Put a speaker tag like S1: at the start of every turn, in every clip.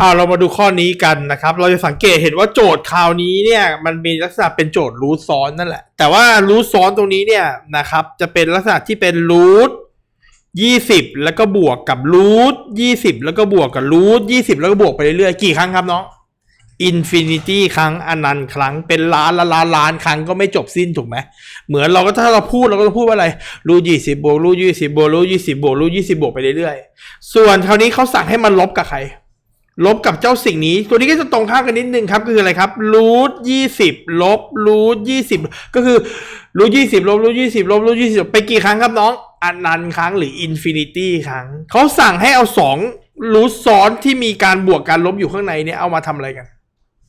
S1: อ่าเรามาดูข้อนี้กันนะครับ เราจะสังเกตเห็นว่าโจทย์คราวนี้เนี่ยมันมีลักษณะเป็นโจทย์รูทซ้อนนั่นแหละ แต่ว่ารูทซ้อนตรงนี้เนี่ยนะครับจะเป็นลักษณะที่เป็นรูทยี่สิบแล้วก็บวกกับรูทยี่สิบแล้วก็บวกกับรูทยี่สิบแล้วก็บวกไปเรื่อยๆกี่ครั้งครับน้องอินฟินิตี้ครั้งอนันต์ครั้งเป็นล้านละล้านล้านครั้งก็ไม่จบสิ้นถูกไหมเหมือนเราก็ถ้าเราพูดเราก็จะพูดว่าอะไรรูทยี่สิบบวกรูทยี่สิบบวกรูทยี่สิบบวกรูทยี่สิบบวกไปเรื่อยๆ ส่วนคราวนี้เขาสั่งให้มันลบกับใคร ลบกับเจ้าสิ่งนี้ ตัวนี้ก็จะตรงข้ามกันนิดนึงครับคืออะไรครับรูทยี่สิบลบรูทยี่สิบก็คือรูทยี่สิบลบรูทยี่สิบลบรูทยี่สิบไปกี่ครั้งครับน้องอนันต์ครั้งหรืออินฟินิตี้ครั้งเขาสั่งให้เอาสองรูทซ้อนที่มีการบวกการลบอยู่ข้างในเนี่ยเอามาทำอะไรกัน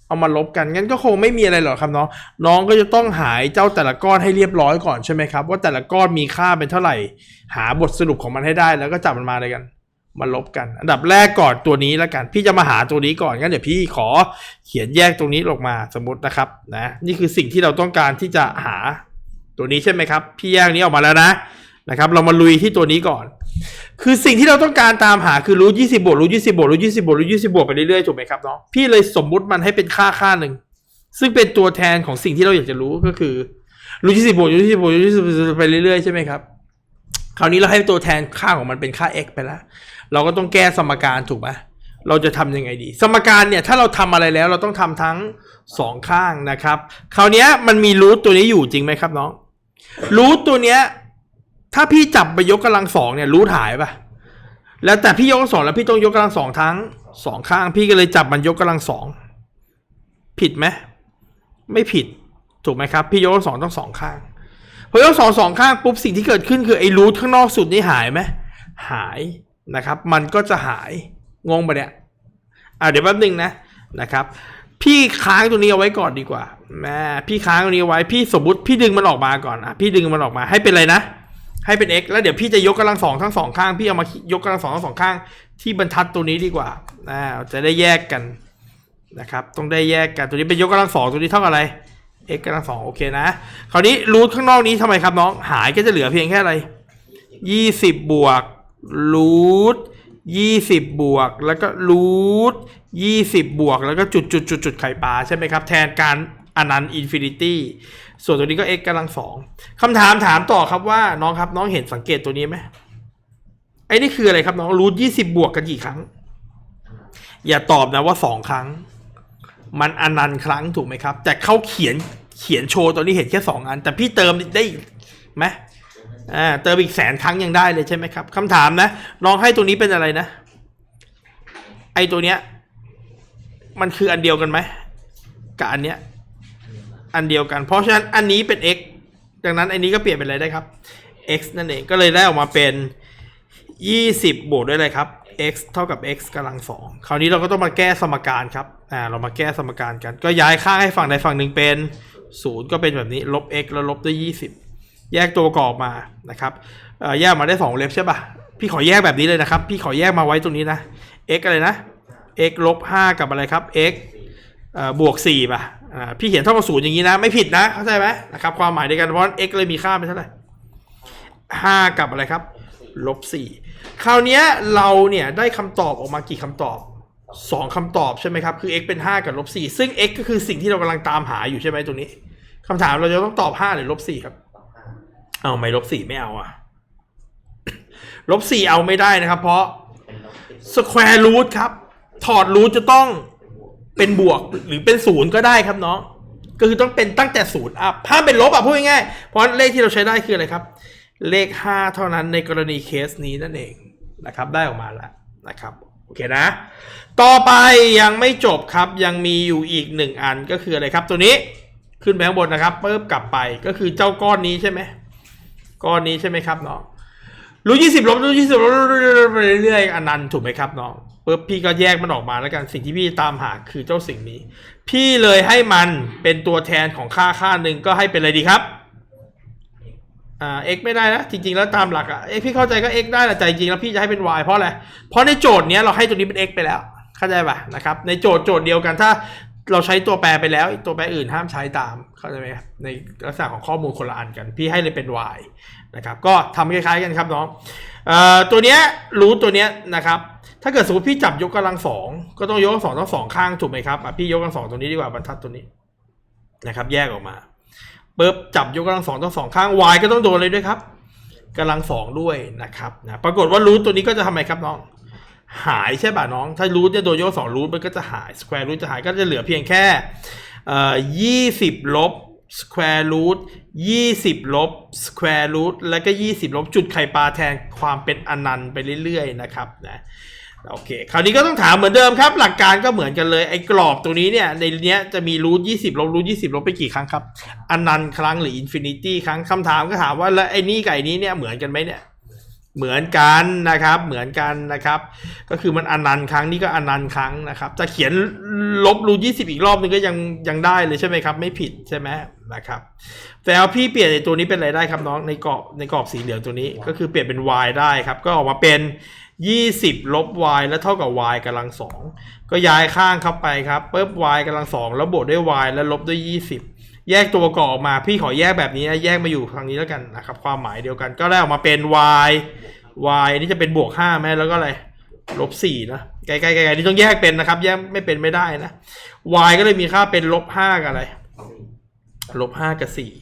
S1: เอามาลบกันงั้นก็คงไม่มีอะไรหรอกครับน้องน้องก็จะต้องหายเจ้าแต่ละก้อนให้เรียบร้อยก่อนใช่ไหมครับว่าแต่ละก้อนมีค่าเป็นเท่าไหร่ หาบทสรุปของมันให้ได้แล้วก็จับมันมาเลยกัน มาลบกัน อันดับแรกก่อนตัวนี้แล้วกัน พี่จะมาหาตัวนี้ก่อนงั้นเดี๋ยวพี่ขอเขียนแยกตรงนี้ลงมาสมมตินะครับนะนี่คือสิ่งที่เราต้องการที่จะหาตัวนี้ใช่ไหมครับ พี่แยกนี้ออกมาแล้วนะนะครับ เรามาลุยที่ตัวนี้ก่อน คือสิ่งที่เราต้องการตามหาคือรู้ยี่สิบวกรู้ยี่สิบวกรู้ยี่สิบวกรู้ยี่สิบวกไปเรื่อยๆถูกไหมครับน้องพี่เลยสมมุติมันให้เป็นค่าค่าหนึ่งซึ่งเป็นตัวแทนของสิ่งที่เราอยากจะรู้ก็คือรู้ยี่สิบวกรู้ยี่สิบวกรู้ยี่สิบไปเรื่อยๆใช่ไหมครับคราวนี้เราให้ตัวแทนค่าของมันเป็นค่า x ไปแล้ว เราก็ต้องแก้สมการถูกไหมเราจะทำยังไงดี สมการเนี่ยถ้าเราทำอะไรแล้วเราต้องทำทั้งสองข้างนะครับ คราวนี้มันมีรูทตัวนี้อยู่จริงไหมครับน้องรูทตัวเนี้ยถ้าพี่จับไปยกกำลังสองเนี่ยรูทหายปะแล้วแต่พี่ยกกำลังสองแล้วพี่ต้องยกกำลังสองทั้งสองข้าง พี่ก็เลยจับมันยกกำลังสองผิดไหมไม่ผิดถูกไหมครับ พี่ยกสองต้องสองข้างพอยกสองสองข้างปุ๊บสิ่งที่เกิดขึ้นคือไอ้รูทข้างนอกสุดนี่หายไหมหาย นะครับ มันก็จะหายงงปะเนี่ยอ่าเดี๋ยวแป๊บนึงนะนะครับพี่ค้างตรงนี้เอาไว้ก่อนดีกว่าแม่พี่ค้างตรงนี้ไว้พี่สมมติพี่ดึงมันออกมาก่อนอะพี่ดึงมันออกมาให้เป็นอะไรนะ ให้เป็น x แล้วเดี๋ยวพี่จะยกกำลังสองทั้งสองข้างพี่เอามายกกำลังสองทั้งสองข้าง ที่บรรทัดตัวนี้ดีกว่าอ่าจะได้แยกกันนะครับต้องได้แยกกันตัวนี้เป็นยกกำลังสองตัวนี้เท่ากับอะไร x กำลังสองโอเคนะคราวนี้รูทข้างนอกนี้ทำไมครับน้องหายก็จะเหลือเพียงแค่อะไรยี่สิบบวก รูทยี่สิบบวกแล้วก็รูทยี่สิบบวกแล้วก็จุดจุดจุดจุดไข่ปลาใช่ไหมครับ แทนการอนันต์อินฟินิตี้ส่วนตัวนี้ก็ x กำลังสองคำถามถามต่อครับว่าน้องครับน้องเห็นสังเกตตัวนี้ไหมไอ้นี่คืออะไรครับน้องรูทยี่สิบบวกกันกี่ครั้ง อย่าตอบนะว่าสองครั้ง มันอนันต์ครั้งถูกไหมครับ แต่เขาเขียนเขียนโชว์ตัวนี้เห็นแค่สองอัน แต่พี่เติมได้อีกไหม อ่าเติมอีกแสนครั้งยังได้เลยใช่ไหมครับคำถามนะลองให้ตัวนี้เป็นอะไรนะ ไอตัวเนี้ย มันคืออันเดียวกันไหมกับอันเนี้ย อันเดียวกัน เพราะฉะนั้นอันนี้เป็น x ดังนั้นอันนี้ก็เปลี่ยนเป็นอะไรได้ครับ x นั่นเองก็เลยได้ออกมาเป็น20 บวกด้วยอะไรครับ x เท่ากับ x กำลังสองคราวนี้เราก็ต้องมาแก้สมการครับ อ่า เรามาแก้สมการกัน ก็ย้ายค่าให้ฝั่งใดฝั่งหนึ่งเป็น 0 ก็เป็นแบบนี้ ลบ x แล้วลบด้วย 20 แยกตัวประกอบมานะครับแยกมาได้2เล็บใช่ปะพี่ขอแยกแบบนี้เลยนะครับ พี่ขอแยกมาไว้ตรงนี้นะ x อะไรนะ x ลบ5กับอะไรครับ x บวก4ป่ะอ่าพี่เขียนเท่ากับศูนย์อย่างนี้นะ ไม่ผิดนะ เข้าใจไหมนะครับความหมายเดียวกันเพราะ x เลยมีค่าเป็นเท่าไหร่5กับอะไรครับลบ4คราวนี้เราเนี่ยได้คำตอบออกมากี่คำตอบ2คำตอบใช่ไหมครับ คือ x เป็น 5 กับลบ4ซึ่ง x ก็คือสิ่งที่เรากำลังตามหาอยู่ใช่ไหมตรงนี้คำถามเราจะต้องตอบ 5 หรือลบ4ครับ เอาไม่ลบ4ไม่เอาอะลบ4เอาไม่ได้นะครับ เพราะ square root ครับ ถอด root จะต้องเป็นบวกหรือเป็นศูนย์ก็ได้ครับเน้องก็คือต้องเป็นตั้งแต่ศูนย์อัพถ้าเป็นลบอะพูดง่ายๆเพราะเลขที่เราใช้ได้คืออะไรครับ เลข 5 เท่านั้นในกรณีเคสนี้นั่นเองนะครับ ได้ออกมาแล้วนะครับโอเคนะ ต่อไปยังไม่จบครับยังมีอยู่อีกหนึ่งอันก็คืออะไรครับ ตัวนี้ขึ้นไปข้างบนนะครับปุ๊บกลับไปก็คือเจ้าก้อนนี้ใช่ไหม ก้อนนี้ใช่ไหมครับน้องรู้ยี่สิบลบรู้ยี่สิบลบไปเรื่อยๆอันนั้นถูกไหมครับน้องปุ๊บพี่ก็แยกมันออกมาแล้วกันสิ่งที่พี่ตามหาคือเจ้าสิ่งนี้ พี่เลยให้มันเป็นตัวแทนของค่าค่าหนึ่งก็ให้เป็นอะไรดีครับอ่า x ไม่ได้นะจริงๆแล้วตามหลักอะ x พี่เข้าใจก็ x ได้แต่จริงๆแล้วพี่จะให้เป็น y เพราะอะไรเพราะในโจทย์เนี้ยเราให้ตัวนี้เป็น x ไปแล้วเข้าใจป่ะนะครับในโจทย์โจทย์เดียวกันถ้า เราใช้ตัวแปรไปแล้วตัวแปรอื่นห้ามใช้ตามเข้าใจไหมครับในลักษณะของข้อมูลคนละอันกัน พี่ให้เลยเป็น y นะครับ ก็ทำคล้ายๆกันครับน้องออตัวเนี้ยรู้ตัวเนี้ยนะครับ ถ้าเกิดสมมติพี่จับยกกำลังสองก็ต้องยกกำลังสองทั้งสองข้างถูกไหมครับอะพี่ยกกำลังสองตรงนี้ดีกว่าบรรทัดตัวนี้นะครับ แยกออกมาปุ๊บจับยกกำลังสองทั้งสองข้าง y ก็ต้องโดนเลยด้วยครับกำลังสองด้วยนะครับนะปรากฏว่ารูทตัวนี้ก็จะทำไมครับน้อง หายใช่ป่ะน้อง ถ้ารูทเนี่ยโดนยกสองรูทมันก็จะหายสแควร์รูทจะหายก็จะเหลือเพียงแค่ยี่สิบลบสแควร์รูทยี่สิบลบสแควร์รูทแล้วก็ยี่สิบลบจุดไข่ปลาแทนความเป็นอนันต์ไปเรื่อยๆนะครับนะโอเค คราวนี้ก็ต้องถามเหมือนเดิมครับ หลักการก็เหมือนกันเลย ไอ้กรอบตัวนี้เนี่ย ในเนี้ยจะมีรูทยี่สิบลบรูทยี่สิบลบไปกี่ครั้งครับ อนันต์ครั้งหรืออินฟินิตี้ครั้งคำถามก็ถามว่าแล้วไอ้นี่กับไอ้นี้เนี่ยเหมือนกันไหมเนี่ย เหมือนกันนะครับ เหมือนกันนะครับ ก็คือมันอนันต์ครั้งนี้ก็อนันต์ครั้งนะครับ จะเขียนลบรูยี่สิบอีกรอบนึงก็ยังยังได้เลยใช่ไหมครับ ไม่ผิดใช่ไหมนะครับ แต่เอาพี่เปลี่ยนไอ้ตัวนี้เป็นอะไรได้ครับน้องในกรอบในกรอบสีเหลืองตัวนี้ ก็คือเปลี่ยนเป็น y ได้ครับ ก็ออกมาเป็น 20 ลบ y แล้วเท่ากับ y กำลังสองก็ย้ายข้างเข้าไปครับเปุ๊บ y กำลังสองแล้วบวกด้วย y แล้วลบด้วย 20 แยกตัวประกอบออกมา พี่ขอแยกแบบนี้นะแยกมาอยู่ทางนี้แล้วกันนะครับ ความหมายเดียวกัน ก็ได้ออกมาเป็น y y อันนี้จะเป็นบวกห้าไหมแล้วก็อะไรลบสี่นะไกลๆไกลๆนี่ต้องแยกเป็นนะครับ แยกไม่เป็นไม่ได้นะ y ก็เลยมีค่าเป็นลบห้ากับอะไรลบห้ากับสี่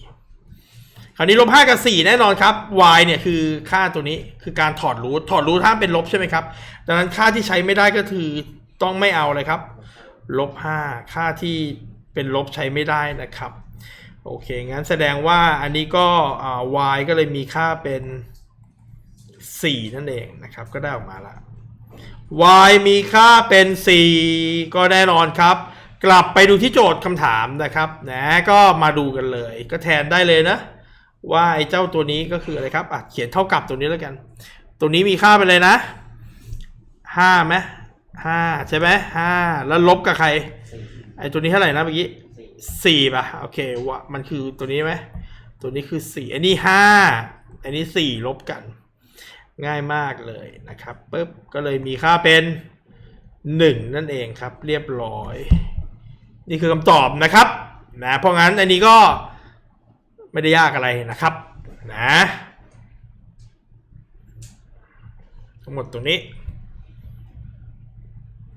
S1: คราวนี้ลบห้ากับสี่แน่นอนครับ y เนี่ยคือค่าตัวนี้คือการถอดรูทถอดรูทห้ามเป็นลบใช่ไหมครับดังนั้นค่าที่ใช้ไม่ได้ก็คือต้องไม่เอาเลยครับลบห้าค่าที่ เป็นลบใช้ไม่ได้นะครับโอเค งั้นแสดงว่าอันนี้ก็ y ก็เลยมีค่าเป็น 4 นั่นเองนะครับ ก็ได้ออกมาละ y มีค่าเป็น 4 ก็แน่นอนครับ กลับไปดูที่โจทย์คำถามนะครับนะก็มาดูกันเลย ก็แทนได้เลยนะ ว่าไอ้เจ้าตัวนี้ก็คืออะไรครับอะเขียนเท่ากับตัวนี้แล้วกัน ตัวนี้มีค่าเป็นเลยนะ5ไหมห้าใช่ไหมห้าแล้วลบกับใคร ไอ้ตัวนี้เท่าไหร่นะเมื่อกี้สี่ป่ะ โอเควะมันคือตัวนี้ไหม ตัวนี้คือสี่อันนี้ห้าอันนี้สี่ลบกัน ง่ายมากเลยนะครับปุ๊บก็เลยมีค่าเป็นหนึ่งนั่นเองครับ เรียบร้อย นี่คือคำตอบนะครับนะเพราะงั้นอันนี้ก็ไม่ได้ยากอะไรนะครับนะทั้งหมดตรงนี้